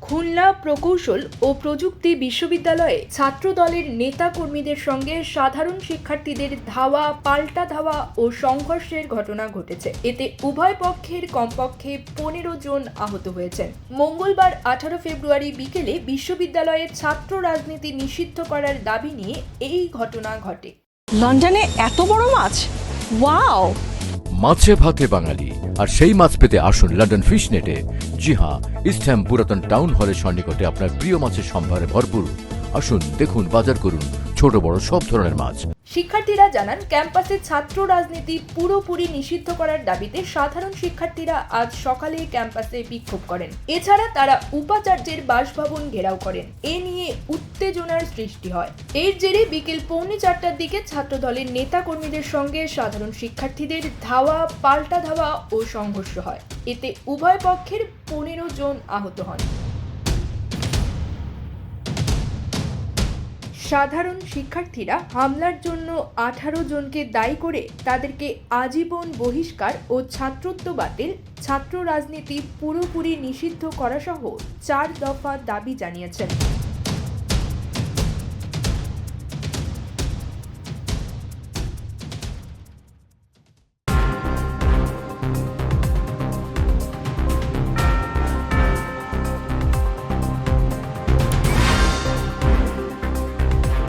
খুলনা প্রকৌশল ও প্রযুক্তি বিশ্ববিদ্যালয়ে ছাত্র দলের নেতা কর্মীদের সঙ্গে সাধারণ শিক্ষার্থীদের ধাওয়া পাল্টা ধাওয়া ও সংঘর্ষের ঘটনা ঘটেছে। এতে উভয় পক্ষের কমপক্ষে পনেরো জন আহত হয়েছেন। মঙ্গলবার আঠারো ফেব্রুয়ারি বিকেলে বিশ্ববিদ্যালয়ের ছাত্র রাজনীতি নিষিদ্ধ করার দাবি নিয়ে এই ঘটনা ঘটে। লন্ডনে এত বড় মাছ? ওয়াও! মাছে ভাতে বাঙালি। আর সেই মাছ পেতে আসুন লন্ডন ফিশ নেটে জি হ্যাঁ ইস্টহ্যাম পুরাতন টাউন হলের সন্নিকটে আপনার প্রিয় মাছের সম্ভারে ভরপুর। আসুন, দেখুন, বাজার করুন। ছোট বড় সব ধরনের মাছ। শিক্ষার্থীরা জানান, ক্যাম্পাসে ছাত্র রাজনীতি পুরোপুরি নিষিদ্ধ করার দাবিতে সাধারণ শিক্ষার্থীরা আজ সকালে ক্যাম্পাসে বিক্ষোভ করেন। এছাড়া তারা উপাচার্যের বাসভবন ঘেরাও করেন। এ নিয়ে উত্তেজনার সৃষ্টি হয়। এর জেরে বিকেল পৌনে চারটার দিকে ছাত্র দলের নেতা কর্মীদের সঙ্গে সাধারণ শিক্ষার্থীদের ধাওয়া, পাল্টা ধাওয়া ও সংঘর্ষ হয়। এতে উভয় পক্ষের পনেরো জন আহত হন। সাধারণ শিক্ষার্থীরা হামলার জন্য আঠারো জনকে দায়ী করে তাদেরকে আজীবন বহিষ্কার ও ছাত্রত্ব বাতিল, ছাত্র রাজনীতি পুরোপুরি নিষিদ্ধ করাসহ চার দফা দাবি জানিয়েছেন।